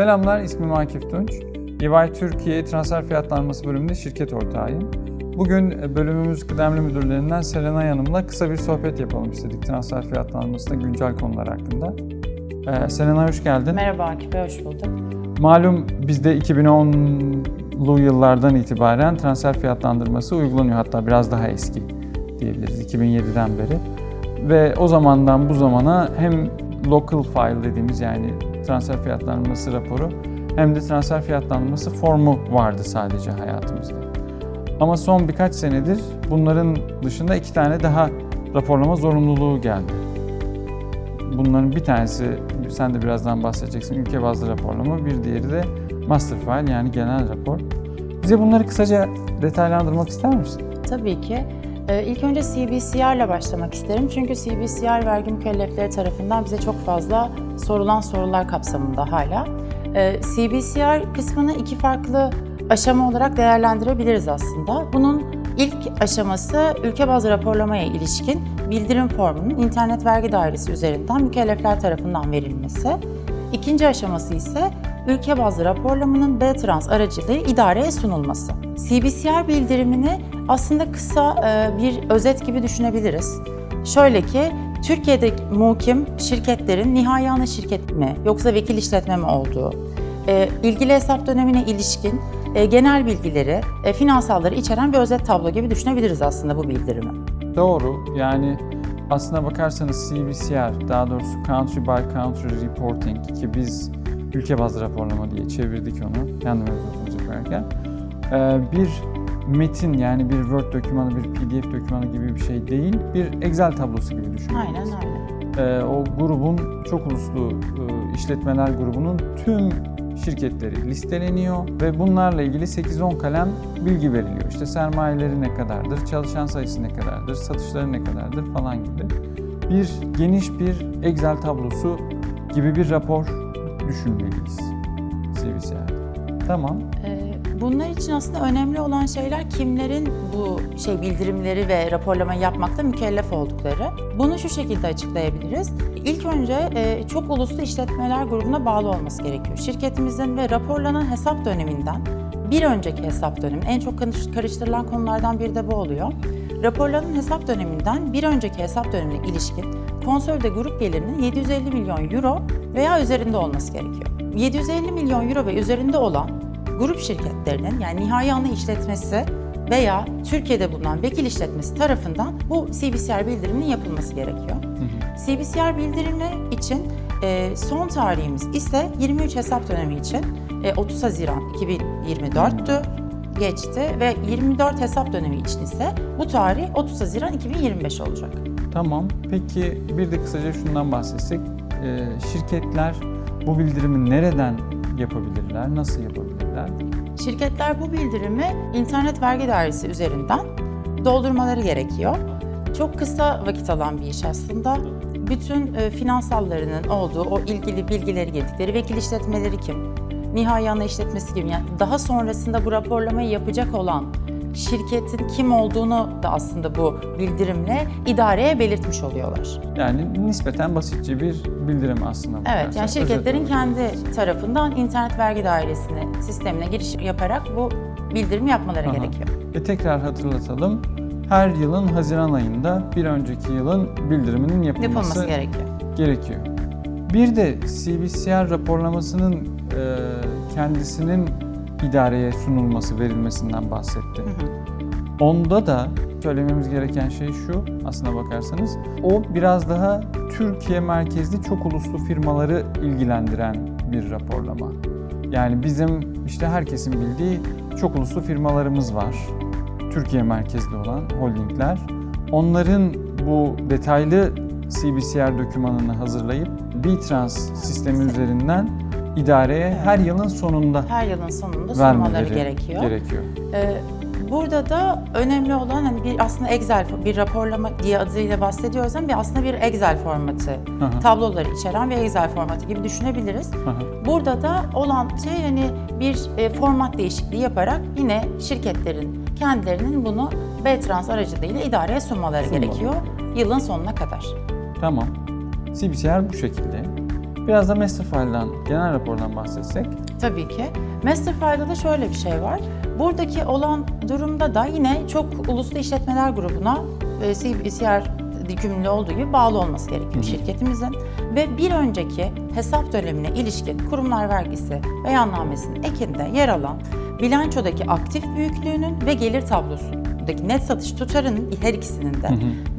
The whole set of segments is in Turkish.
Selamlar, ismim Akif Tunç. EY Türkiye Transfer Fiyatlanması bölümünde şirket ortağıyım. Bugün e, bölümümüz kıdemli müdürlerinden Serenay Hanım'la kısa bir sohbet yapalım istedik transfer fiyatlanmasında güncel konular hakkında. Ee, Serenay hoş geldin. Merhaba Akif Bey, hoş bulduk. Malum bizde 2010'lu yıllardan itibaren transfer fiyatlandırması uygulanıyor. Hatta biraz daha eski diyebiliriz 2007'den beri. Ve o zamandan bu zamana hem local file dediğimiz yani transfer fiyatlandırması raporu hem de transfer fiyatlandırması formu vardı sadece hayatımızda. Ama son birkaç senedir bunların dışında iki tane daha raporlama zorunluluğu geldi. Bunların bir tanesi, sen de birazdan bahsedeceksin, ülke bazlı raporlama, bir diğeri de master file yani genel rapor. Bize bunları kısaca detaylandırmak ister misin? Tabii ki. Ee, İlk önce CBCR ile başlamak isterim. Çünkü CBCR vergi mükellefleri tarafından bize çok fazla sorulan sorular kapsamında hala. Ee, CBCR kısmını iki farklı aşama olarak değerlendirebiliriz aslında. Bunun ilk aşaması ülke bazlı raporlamaya ilişkin bildirim formunun internet vergi dairesi üzerinden mükellefler tarafından verilmesi. İkinci aşaması ise ülke bazlı raporlamanın B-Trans aracılığı idareye sunulması. CBCR bildirimini aslında kısa e, bir özet gibi düşünebiliriz. Şöyle ki, Türkiye'de mukim şirketlerin nihai ana şirket mi yoksa vekil işletme mi olduğu, e, ilgili hesap dönemine ilişkin e, genel bilgileri, finansalları içeren bir özet tablo gibi düşünebiliriz aslında bu bildirimi. Doğru. Yani aslına bakarsanız CBCR, daha doğrusu Country by Country Reporting ki biz ülke bazlı raporlama diye çevirdik onu kendi. Ee, bir metin yani bir Word dokümanı, bir PDF dokümanı gibi bir şey değil, bir Excel tablosu gibi düşünebiliriz. Aynen öyle. Ee, o grubun çok uluslu e, işletmeler grubunun tüm şirketleri listeleniyor ve bunlarla ilgili 8-10 kalem bilgi veriliyor. İşte sermayeleri ne kadardır, çalışan sayısı ne kadardır, satışları ne kadardır falan gibi. Bir geniş bir Excel tablosu gibi bir rapor düşünmeliyiz CVCR'de. Tamam. Ee, Bunlar için aslında önemli olan şeyler kimlerin bu şey bildirimleri ve raporlamayı yapmakta mükellef oldukları. Bunu şu şekilde açıklayabiliriz. İlk önce e, çok uluslu işletmeler grubuna bağlı olması gerekiyor. Şirketimizin ve raporlanan hesap döneminden bir önceki hesap dönemi en çok karış- karıştırılan konulardan biri de bu oluyor. Raporlanan hesap döneminden bir önceki hesap dönemine ilişkin konsolide grup gelirinin 750 milyon euro veya üzerinde olması gerekiyor. 750 milyon euro ve üzerinde olan grup şirketlerinin yani nihai ana işletmesi veya Türkiye'de bulunan vekil işletmesi tarafından bu CBCR bildiriminin yapılması gerekiyor. CBCR bildirimi için e, son tarihimiz ise 23 hesap dönemi için e, 30 Haziran 2024'tü geçti ve 24 hesap dönemi için ise bu tarih 30 Haziran 2025 olacak. Tamam. Peki bir de kısaca şundan bahsetsek. Ee, şirketler bu bildirimi nereden yapabilirler, nasıl yapabilirler? Şirketler bu bildirimi internet vergi dairesi üzerinden doldurmaları gerekiyor. Çok kısa vakit alan bir iş aslında. Bütün e, finansallarının olduğu, o ilgili bilgileri girdikleri vekil işletmeleri kim, nihai ana işletmesi kim, yani daha sonrasında bu raporlamayı yapacak olan şirketin kim olduğunu da aslında bu bildirimle idareye belirtmiş oluyorlar. Yani nispeten basitçe bir bildirim aslında. Evet, yani şirketlerin kendi tarafından internet vergi dairesine, sistemine giriş yaparak bu bildirimi yapmaları Aha. gerekiyor. Ve tekrar hatırlatalım. Her yılın Haziran ayında bir önceki yılın bildiriminin yapılması, Yapılması gerekiyor. gerekiyor. Bir de CBCR raporlamasının e, kendisinin idareye sunulması, verilmesinden bahsetti. Onda da söylememiz gereken şey şu aslına bakarsanız. O biraz daha Türkiye merkezli çok uluslu firmaları ilgilendiren bir raporlama. Yani bizim işte herkesin bildiği çok uluslu firmalarımız var. Türkiye merkezli olan holdingler. Onların bu detaylı CBCR dokümanını hazırlayıp B-Trans sistemi üzerinden idareye her yılın sonunda Her yılın sonunda sunmaları vermeleri gerekiyor. gerekiyor. Ee, burada da önemli olan hani bir aslında Excel bir raporlama diye adıyla bahsediyoruz ama bir aslında bir Excel formatı, hı. tabloları içeren bir Excel formatı gibi düşünebiliriz. Hı hı. Burada da olan şey hani bir e, format değişikliği yaparak yine şirketlerin kendilerinin bunu B-Trans aracılığıyla idareye sunmaları Sunmaları. gerekiyor yılın sonuna kadar. Tamam. CBCR bu şekilde. Biraz da Masterfile'dan, genel rapordan bahsetsek. Tabii ki. Masterfile'da da şöyle bir şey var. Buradaki olan durumda da yine çok uluslu işletmeler grubuna e, CBCR yükümlü olduğu gibi bağlı olması gerekiyor şirketimizin. Ve bir önceki hesap dönemine ilişkin kurumlar vergisi beyannamesinin ekinde yer alan bilançodaki aktif büyüklüğünün ve gelir tablosundaki net satış tutarının her ikisinin de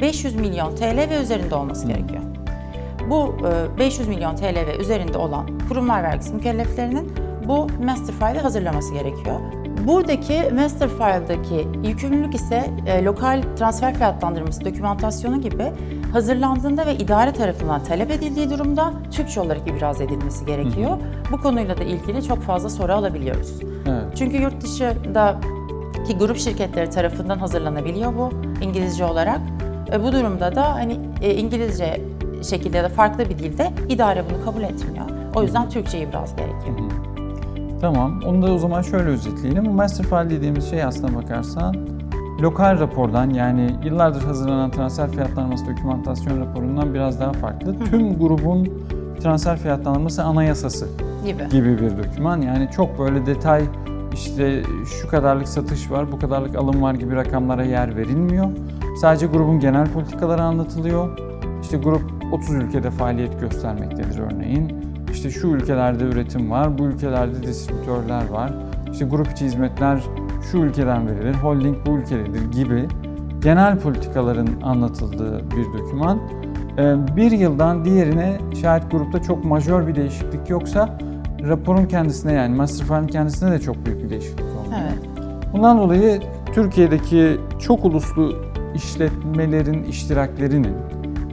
500 milyon TL ve üzerinde olması gerekiyor. Bu e, 500 milyon TL ve üzerinde olan kurumlar vergisi mükelleflerinin bu master file'i hazırlaması gerekiyor. Buradaki master file'daki yükümlülük ise e, lokal transfer fiyatlandırması dokümantasyonu gibi hazırlandığında ve idare tarafından talep edildiği durumda Türkçe olarak ibraz edilmesi gerekiyor. Bu konuyla da ilgili çok fazla soru alabiliyoruz. Evet. Çünkü yurt dışındaki grup şirketleri tarafından hazırlanabiliyor bu İngilizce olarak. E, bu durumda da hani e, İngilizce şekilde ya da farklı bir dilde idare bunu kabul etmiyor. O yüzden Türkçe ibraz gerekiyor. Tamam. Onu da o zaman şöyle özetleyelim. Bu master file dediğimiz şey aslına bakarsan lokal rapordan yani yıllardır hazırlanan transfer fiyatlanması dokümantasyon raporundan biraz daha farklı. Tüm grubun transfer fiyatlanması anayasası Gibi. gibi bir doküman. Yani çok böyle detay işte şu kadarlık satış var, bu kadarlık alım var gibi rakamlara yer verilmiyor. Sadece grubun genel politikaları anlatılıyor. İşte grup 30 ülkede faaliyet göstermektedir örneğin. İşte şu ülkelerde üretim var, bu ülkelerde distribütörler var. İşte grup içi hizmetler şu ülkeden verilir, holding bu ülkededir gibi genel politikaların anlatıldığı bir doküman. Ee, Bir yıldan diğerine şayet grupta çok majör bir değişiklik yoksa raporun kendisine yani Masterfile'in kendisine de çok büyük bir değişiklik olmuyor. Evet. Bundan dolayı Türkiye'deki çok uluslu işletmelerin iştiraklerinin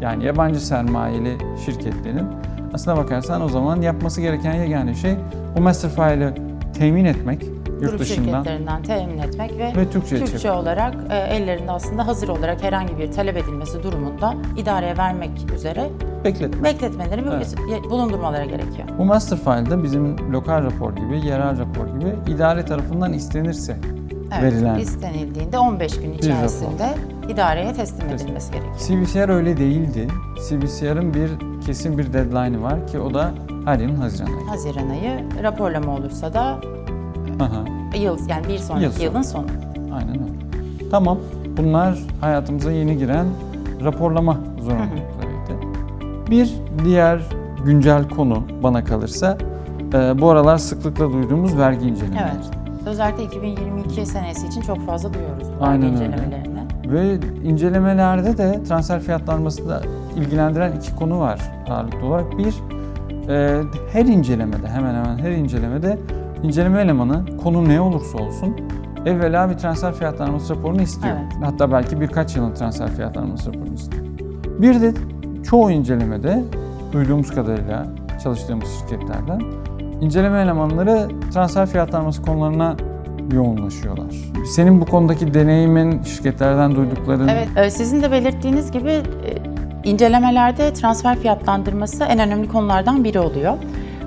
yani yabancı sermayeli şirketlerin aslına bakarsan o zaman yapması gereken yegane şey bu Masterfile'ı temin etmek yurt Grup dışından şirketlerinden temin etmek ve, ve Türkçe çevirmek. olarak e, ellerinde aslında hazır olarak herhangi bir talep edilmesi durumunda idareye vermek üzere Bekletmek. bekletmeleri ve Evet. bulundurmaları gerekiyor. Bu Masterfile'da bizim lokal rapor gibi, yerel rapor gibi idare tarafından istenirse Evet, verilen istenildiğinde 15 gün içerisinde idareye teslim edilmesi gerekiyor. CBCR öyle değildi. CBCR'ın bir kesin bir deadline'ı var ki o da her yılın Haziran ayı. Haziran ayı raporlama olursa da Aha, yıl yani bir sonraki Yıl sonu. yılın sonu. aynen öyle. Tamam, bunlar hayatımıza yeni giren raporlama zorunluluklarıydı. Bir diğer güncel konu bana kalırsa e, bu aralar sıklıkla duyduğumuz vergi incelemeleri. Evet. Özellikle 2022 senesi için çok fazla duyuyoruz vergi Aynen öyle. Ve incelemelerde de transfer fiyatlanmasında ilgilendiren iki konu var ağırlıklı olarak. Bir, e, her incelemede, hemen hemen her incelemede inceleme elemanı konu ne olursa olsun evvela bir transfer fiyatlanması raporunu istiyor. Evet. Hatta belki birkaç yılın transfer fiyatlanması raporunu istiyor. Bir de çoğu incelemede duyduğumuz kadarıyla çalıştığımız şirketlerden inceleme elemanları transfer fiyatlanması konularına yoğunlaşıyorlar. Senin bu konudaki deneyimin, şirketlerden duydukların Evet, e, sizin de belirttiğiniz gibi e, incelemelerde transfer fiyatlandırması en önemli konulardan biri oluyor.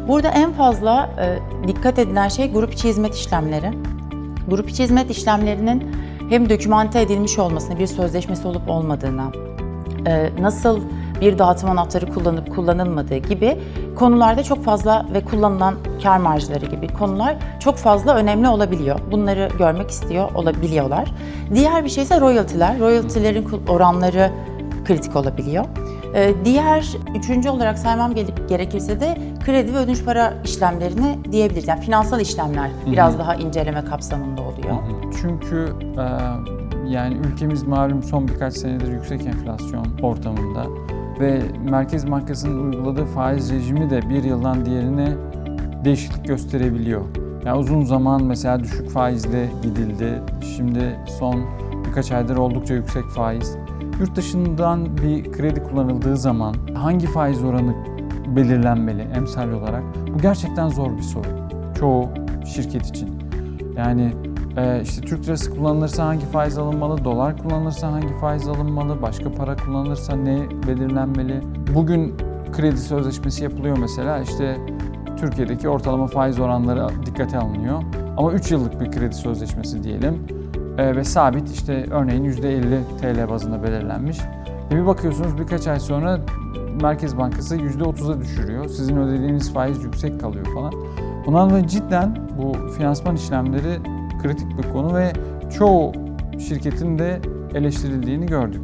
Burada en fazla e, dikkat edilen şey grup içi hizmet işlemleri. Grup içi hizmet işlemlerinin hem dokümante edilmiş olmasını, bir sözleşmesi olup olmadığına, nasıl bir dağıtım anahtarı kullanıp kullanılmadığı gibi konularda çok fazla ve kullanılan kar marjları gibi konular çok fazla önemli olabiliyor. Bunları görmek istiyor olabiliyorlar. Diğer bir şey ise royalty'ler. Royalty'lerin kul- oranları kritik olabiliyor. E, Diğer, üçüncü olarak saymam gelip gerekirse de kredi ve ödünç para işlemlerini diyebiliriz. Yani finansal işlemler biraz daha inceleme kapsamında oluyor. Çünkü e, yani ülkemiz malum son birkaç senedir yüksek enflasyon ortamında ve Merkez Bankası'nın uyguladığı faiz rejimi de bir yıldan diğerine değişiklik gösterebiliyor. Yani uzun zaman mesela düşük faizle gidildi. Şimdi son birkaç aydır oldukça yüksek faiz. Yurt dışından bir kredi kullanıldığı zaman hangi faiz oranı belirlenmeli emsal olarak? Bu gerçekten zor bir soru. Çoğu şirket için. Yani e, işte Türk lirası kullanılırsa hangi faiz alınmalı, dolar kullanılırsa hangi faiz alınmalı, başka para kullanılırsa ne belirlenmeli? Bugün kredi sözleşmesi yapılıyor mesela işte Türkiye'deki ortalama faiz oranları dikkate alınıyor. Ama 3 yıllık bir kredi sözleşmesi diyelim e, ve sabit işte örneğin %50 TL bazında belirlenmiş. E bir bakıyorsunuz birkaç ay sonra Merkez Bankası %30'a düşürüyor. Sizin ödediğiniz faiz yüksek kalıyor falan. Ondan dolayı cidden bu finansman işlemleri kritik bir konu ve çoğu şirketin de eleştirildiğini gördük.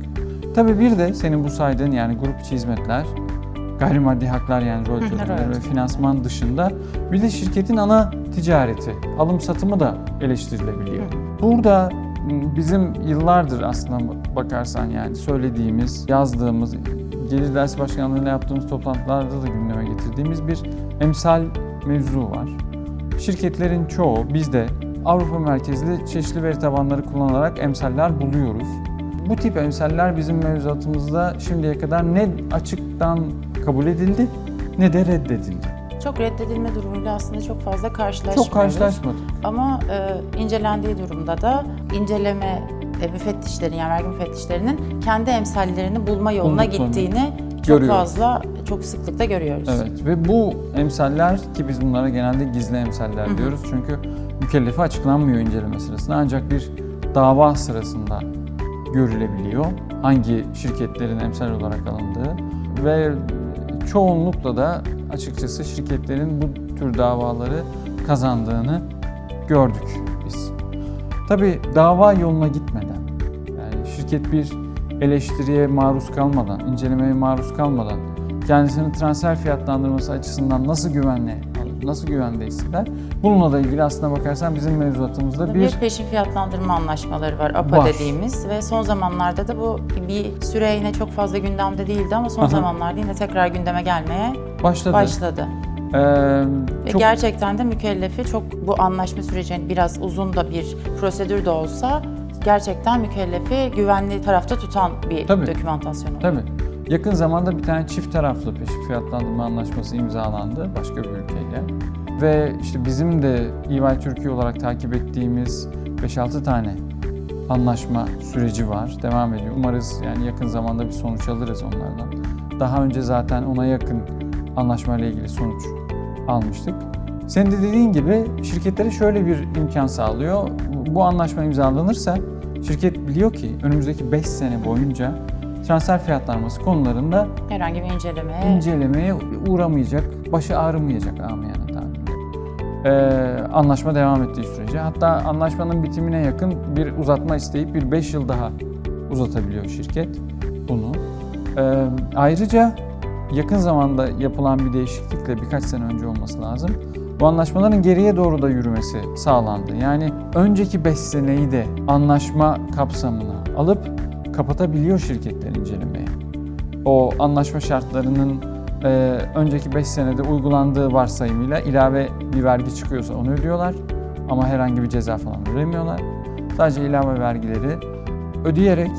Tabii bir de senin bu saydığın yani grup içi hizmetler, gayrimaddi haklar yani rol hı, ve finansman dışında bir de şirketin ana ticareti, alım satımı da eleştirilebiliyor. Burada m, bizim yıllardır aslında bakarsan yani söylediğimiz, yazdığımız, Gelir Ders Başkanlığı'yla yaptığımız toplantılarda da gündeme getirdiğimiz bir emsal mevzu var. Şirketlerin çoğu bizde Avrupa merkezli çeşitli veri tabanları kullanarak emsaller buluyoruz. Bu tip emsaller bizim mevzuatımızda şimdiye kadar ne açıktan kabul edildi ne de reddedildi. Çok reddedilme durumuyla aslında çok fazla karşılaşmıyoruz. Çok karşılaşmadık. Ama e, incelendiği durumda da inceleme e, müfettişlerin yani vergi müfettişlerinin kendi emsallerini bulma yoluna Bulduklarını gittiğini çok görüyoruz. fazla, çok sıklıkla görüyoruz. Evet ve bu emsaller ki biz bunlara genelde gizli emsaller diyoruz. Çünkü mükellefe açıklanmıyor inceleme sırasında ancak bir dava sırasında görülebiliyor. Hangi şirketlerin emsal olarak alındığı ve çoğunlukla da açıkçası şirketlerin bu tür davaları kazandığını gördük biz. Tabii dava yoluna gitmeden yani şirket bir eleştiriye maruz kalmadan, incelemeye maruz kalmadan kendisini transfer fiyatlandırması açısından nasıl güvenli, nasıl güvende hisseder? Bununla da ilgili aslına bakarsan bizim mevzuatımızda Bir, bir peşin fiyatlandırma anlaşmaları var, APA Var. dediğimiz ve son zamanlarda da bu bir süre yine çok fazla gündemde değildi ama son Aha. zamanlarda yine tekrar gündeme gelmeye başladı. başladı. Ee, Ve çok gerçekten de mükellefi çok bu anlaşma sürecinin biraz uzun da bir prosedür de olsa gerçekten mükellefi güvenli tarafta tutan bir Tabii. dokümantasyon oldu. Tabii. Yakın zamanda bir tane çift taraflı peşin fiyatlandırma anlaşması imzalandı başka bir ülkeyle. Ve işte bizim de EY Türkiye olarak takip ettiğimiz 5-6 tane anlaşma süreci var. Devam ediyor. Umarız yani yakın zamanda bir sonuç alırız onlardan. Daha önce zaten ona yakın anlaşmayla ilgili sonuç almıştık. Senin de dediğin gibi şirketlere şöyle bir imkan sağlıyor. Bu anlaşma imzalanırsa şirket biliyor ki önümüzdeki 5 sene boyunca transfer fiyatlanması konularında Herhangi bir incelemeye incelemeye uğramayacak, başı ağrımayacak amiyane tabirle. Ee, anlaşma devam ettiği sürece. Hatta anlaşmanın bitimine yakın bir uzatma isteyip bir 5 yıl daha uzatabiliyor şirket bunu. Ee, ayrıca yakın zamanda yapılan bir değişiklikle birkaç sene önce olması lazım. Bu anlaşmaların geriye doğru da yürümesi sağlandı. Yani önceki 5 seneyi de anlaşma kapsamına alıp kapatabiliyor şirketler incelemeyi o anlaşma şartlarının e, önceki 5 senede uygulandığı varsayımıyla ilave bir vergi çıkıyorsa onu ödüyorlar. Ama herhangi bir ceza falan ödemiyorlar. Sadece ilave vergileri ödeyerek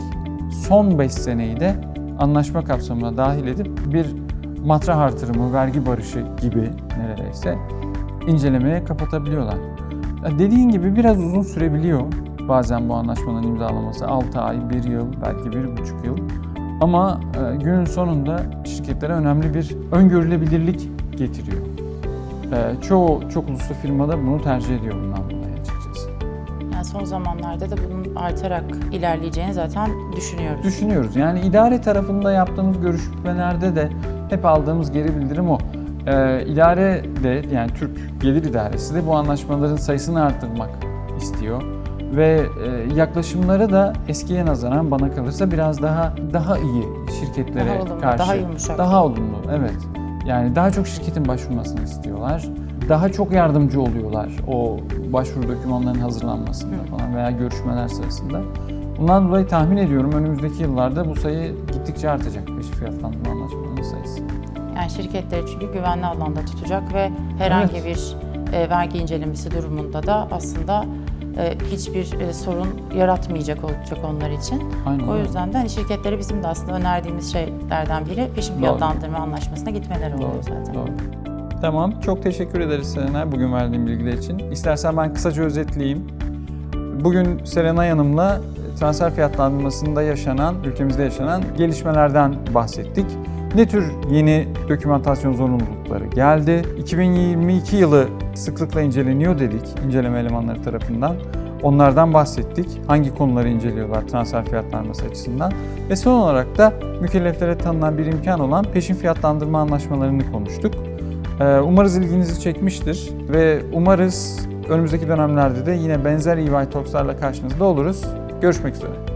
son 5 seneyi de anlaşma kapsamına dahil edip bir matrah artırımı, vergi barışı gibi neredeyse incelemeye kapatabiliyorlar. Dediğin gibi biraz uzun sürebiliyor bazen bu anlaşmanın imzalaması 6 ay, 1 yıl, belki 1,5 yıl. Ama e, günün sonunda şirketlere önemli bir öngörülebilirlik getiriyor. E, çoğu çok uluslu firmada bunu tercih ediyor bundan dolayı açıkçası. yani son zamanlarda da bunun artarak ilerleyeceğini zaten düşünüyoruz. Düşünüyoruz. Yani idare tarafında yaptığımız görüşmelerde de hep aldığımız geri bildirim o. E, idare de yani Türk Gelir İdaresi de bu anlaşmaların sayısını arttırmak istiyor. Ve e, yaklaşımları da eskiye nazaran bana kalırsa biraz daha daha iyi şirketlere Daha olumlu, karşı. daha yumuşak. Daha olumlu, evet. Yani daha çok şirketin başvurmasını istiyorlar. Daha çok yardımcı oluyorlar o başvuru dokümanlarının hazırlanmasında falan veya görüşmeler sırasında. Bundan dolayı tahmin ediyorum önümüzdeki yıllarda bu sayı gittikçe artacak peşin fiyatlandırma anlaşmalarının sayısı. Yani şirketleri çünkü güvenli alanda tutacak ve herhangi Evet. bir e, vergi incelemesi durumunda da aslında hiçbir e, sorun yaratmayacak olacak onlar için. Aynen O yüzden de hani şirketlere bizim de aslında önerdiğimiz şeylerden biri peşin fiyatlandırma anlaşmasına gitmeleri oluyor Doğru, zaten. doğru. Tamam, çok teşekkür ederiz Serenay bugün verdiğin bilgiler için. İstersen ben kısaca özetleyeyim. Bugün Serenay Hanım'la transfer fiyatlandırmasında yaşanan, ülkemizde yaşanan gelişmelerden bahsettik. Ne tür yeni dokümantasyon zorunlulukları geldi? 2022 yılı sıklıkla inceleniyor dedik inceleme elemanları tarafından. Onlardan bahsettik. Hangi konuları inceliyorlar transfer fiyatlandırması açısından. Ve son olarak da mükelleflere tanınan bir imkan olan peşin fiyatlandırma anlaşmalarını konuştuk. Ee, Umarız ilginizi çekmiştir ve umarız önümüzdeki dönemlerde de yine benzer EY Talks'larla karşınızda oluruz. Görüşmek üzere.